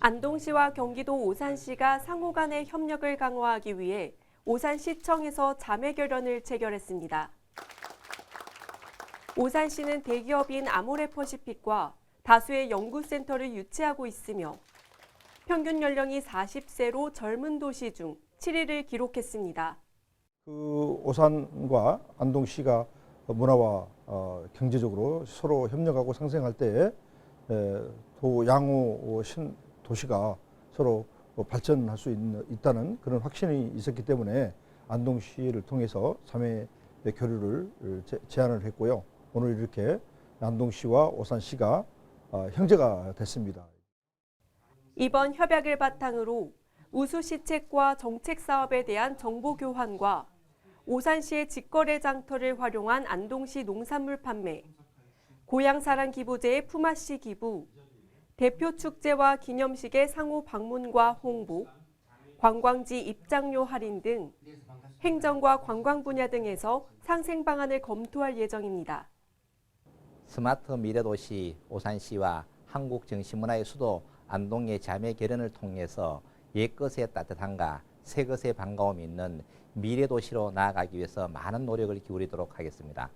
안동시와 경기도 오산시가 상호 간의 협력을 강화하기 위해 오산시청에서 자매 결연을 체결했습니다. 오산시는 대기업인 아모레퍼시픽과 다수의 연구센터를 유치하고 있으며 평균 연령이 40세로 젊은 도시 중 7위를 기록했습니다. 그 오산과 안동시가 문화와 어, 경제적으로 서로 협력하고 상생할 때 에, 도 양호 신 도시가 서로 발전할 수 있다는 그런 확신이 있었기 때문에 안동시를 통해서 자매 교류를 제- 제안을 했고요. 오늘 이렇게 안동시와 오산시가 어, 형제가 됐습니다. 이번 협약을 바탕으로 우수 시 책과 정책 사업에 대한 정보 교환과 오산시의 직거래 장터를 활용한 안동시 농산물 판매, 고향사랑 기부제의 품앗이 기부, 대표 축제와 기념식의 상호 방문과 홍보, 관광지 입장료 할인 등 행정과 관광 분야 등에서 상생 방안을 검토할 예정입니다. 스마트 미래도시 오산시와 한국 정신문화의 수도 안동의 자매 결연을 통해서 옛것의 따뜻함과 새것의 반가움이 있는 미래도시로 나아가기 위해서 많은 노력을 기울이도록 하겠습니다.